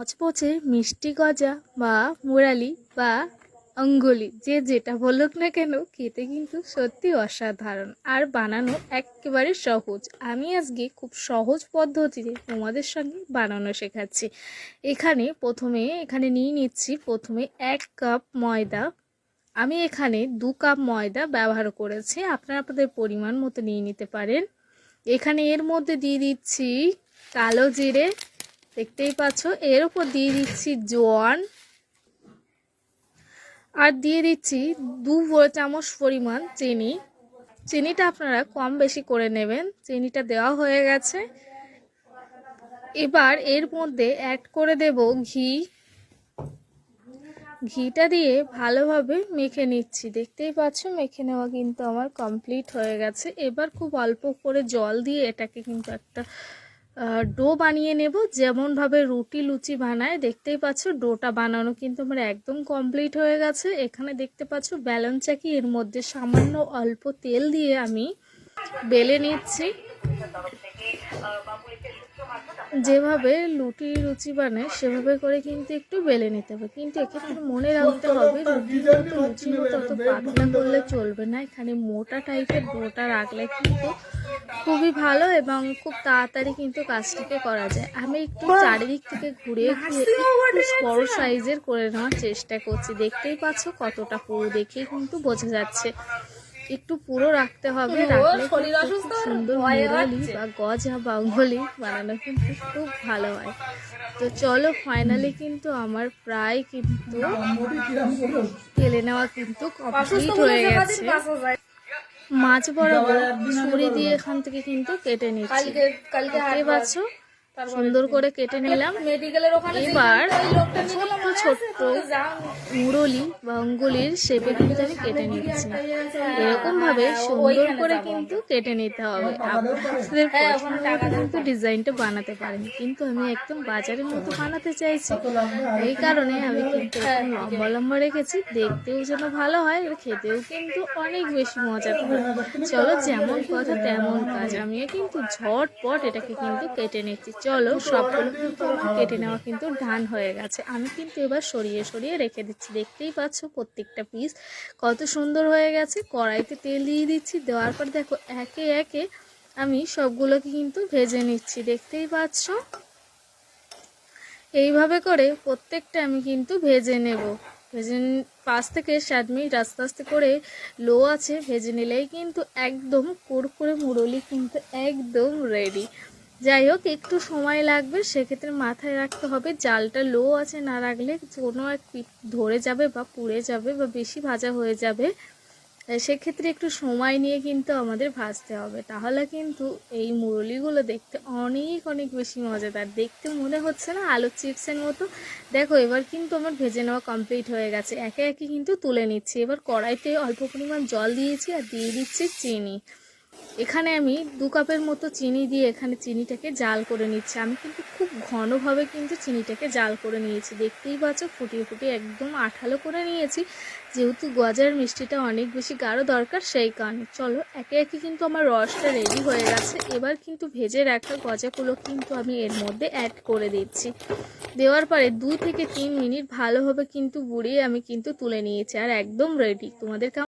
মচমচে মিষ্টি গজা বা মুরালি বা অঙ্গুলি যে যেটা বলুক না কেন, খেতে কিন্তু সত্যি অসাধারণ আর বানানো একেবারে সহজ। আমি আজকে খুব সহজ পদ্ধতিতে তোমাদের সঙ্গে বানানো শেখাচ্ছি। এখানে প্রথমে, এখানে নিয়ে নিচ্ছি প্রথমে এক কাপ ময়দা। আমি এখানে দু কাপ ময়দা ব্যবহার করেছি। আপনারা আপনাদের পরিমাণ মতো নিয়ে নিতে পারেন। এখানে এর মধ্যে দিয়ে দিচ্ছি কালো জিরে দেখতেই পাচ্ছ, এর উপর দিয়ে দিচ্ছি জোয়ান। আর দিয়ে দিচ্ছি দু চামচ পরিমাণ চিনি। চিনিটা আপনারা কম বেশি করে নেবেন, চিনিটা দেওয়া হয়ে গেছে। এবার এর মধ্যে অ্যাড করে দেব ঘি। ঘিটা দিয়ে ভালোভাবে মেখে নিচ্ছি। দেখতেই পাচ্ছ, মেখে নেওয়া কিন্তু আমার কমপ্লিট হয়ে গেছে। এবার খুব অল্প করে জল দিয়ে এটাকে কিন্তু একটা ডো বানিয়ে নেব। যেমনভাবে রুটি লুচি বানায়, দেখতেই পাচ্ছ ডোটা বানানো কিন্তু আমার একদম কমপ্লিট হয়ে গেছে। এখানে দেখতে পাচ্ছ ব্যালন চাকি এর মধ্যে সামান্য অল্প তেল দিয়ে আমি বেলে নিচ্ছি। যেভাবে লুটি লুচি বানায় সেভাবে করে কিন্তু একটু বেলে নিতে হবে। কিন্তু এক্ষেত্রে মনে রাখতে হবে লুচির মতো অত পাতলা করলে চলবে না। এখানে মোটা টাইপের ডোটা রাখলে কিন্তু খুবই ভালো এবং খুব তাড়াতাড়ি কিন্তু কাজটিকে করা যায়। আমি একটু চারিদিক থেকে ঘুরে ঘুরে বড় সাইজের করে নেওয়ার চেষ্টা করছি। দেখতেই পাচ্ছ কতটা পুরো দেখেই কিন্তু বোঝা যাচ্ছে। একটু পুরো রাখতে হবে রাখলে খুব সুন্দর মুরালি বা গজা বা অঙ্গলি বানানো কিন্তু খুব ভালো হয়। তো চলো ফাইনালি কিন্তু আমার প্রায় কিন্তু তেলে নেওয়া কিন্তু কমপ্লিট হয়ে গেছে। মাছ বরাবর ছুরি দিয়ে এখান থেকে কিন্তু কেটে নিচ্ছি। দেখতেই পাচ্ছ সুন্দর করে কেটে নিলাম। এবার ছোট্ট ছোট্ট মুরলি বা অঙ্গুলির শেপে কিন্তু আমি কেটে নিচ্ছি এরকম ভাবে সুন্দর করে কিন্তু কেটে নিতে হবে। আপনাদের কিন্তু ডিজাইনটা বানাতে পারেন। কিন্তু আমি একদম বাজারের মতো বানাতে চাইছি। এই কারণে আমি কিন্তু একদম লম্বা লম্বা রেখেছি। দেখতেও যেন ভালো হয় আর খেতেও কিন্তু অনেক বেশি মজা হয় চলো যেমন কথা তেমন কাজ। আমিও কিন্তু ঝটপট এটাকে কিন্তু কেটে নিচ্ছি। চলো সবগুলো কিন্তু আমার কেটে নেওয়া কিন্তু ডান হয়ে গেছে। আমি কিন্তু এবার সরিয়ে সরিয়ে রেখে দিচ্ছি। দেখতেই পাচ্ছ প্রত্যেকটা পিস কত সুন্দর হয়ে গেছে। কড়াইতে তেল দিয়ে দিচ্ছি। দেওয়ার পর দেখো একে একে আমি সবগুলোকে কিন্তু ভেজে নিচ্ছি। দেখতেই পাচ্ছ? এইভাবে করে প্রত্যেকটা আমি কিন্তু ভেজে নেব। ভেজে পাঁচ থেকে সাত মিনিট আস্তে আস্তে করে লো আছে। ভেজে নিলেই কিন্তু একদম কুরকুরে মুরলি কিন্তু একদম রেডি যাই হোক, একটু সময় লাগবে, সেক্ষেত্রে মাথায় রাখতে হবে, জালটা লো আছে না রাখলে কোনো এক ধরে যাবে বা পুড়ে যাবে বা বেশি ভাজা হয়ে যাবে। সেক্ষেত্রে একটু সময় নিয়ে কিন্তু আমাদের ভাজতে হবে। তাহলে কিন্তু এই মুরলিগুলো দেখতে অনেক অনেক বেশি মজাদার। দেখতে মনে হচ্ছে না আলুর চিপসের মতো। দেখো, এবার কিন্তু আমার ভেজে নেওয়া কমপ্লিট হয়ে গেছে। একে একে কিন্তু তুলে নিচ্ছি। এবার কড়াইতে অল্প পরিমাণ জল দিয়েছি আর দিয়ে দিচ্ছি চিনি। এখানে আমি দু কাপের মতো চিনি দিয়ে এখানে চিনিটাকে জাল করে নিচ্ছি। আমি কিন্তু খুব ঘনভাবে কিন্তু চিনিটাকে জাল করে নিয়েছি। দেখতেই পাচ্ছ, ফুটিয়ে ফুটিয়ে একদম আঠালো করে নিয়েছি। যেহেতু গজার মিষ্টিটা অনেক বেশি গাঢ় দরকার, সেই কারণে। চলো, একে একে কিন্তু আমার রসটা রেডি হয়ে গেছে। এবার কিন্তু ভেজে রাখা গজাগুলো কিন্তু আমি এর মধ্যে অ্যাড করে দিচ্ছি। দেওয়ার পরে দু থেকে তিন মিনিট ভালোভাবে কিন্তু বুড়িয়ে আমি কিন্তু তুলে নিয়েছি। আর একদম রেডি তোমাদের